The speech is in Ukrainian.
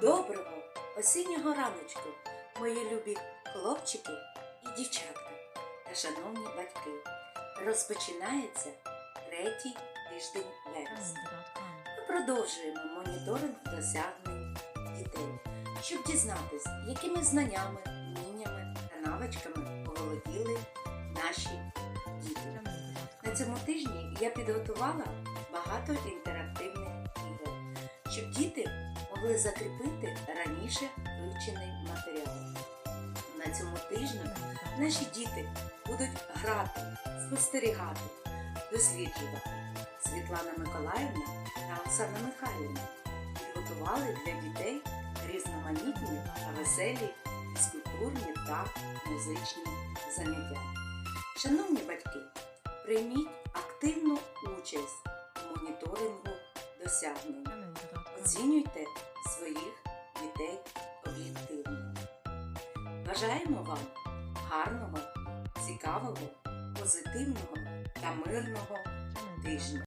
Доброго осіннього раночку, мої любі хлопчики і дівчатка та шановні батьки. Розпочинається третій тиждень вересня. Ми продовжуємо моніторинг досягнень дітей, щоб дізнатись, якими знаннями, вміннями та навичками оволоділи наші діти. На цьому тижні я підготувала багато інтерактивних ігор, щоб діти могли закріпити раніше вивчений матеріал. На цьому тижні наші діти будуть грати, спостерігати, досліджувати. Світлана Миколаївна та Оксана Михайлівна підготували для дітей різноманітні та веселі фізкультурні та музичні заняття. Шановні батьки, прийміть активну участь у моніторингу досягнень. Оцінюйте своїх дітей об'єктивно. Бажаємо вам гарного, цікавого, позитивного та мирного тижня.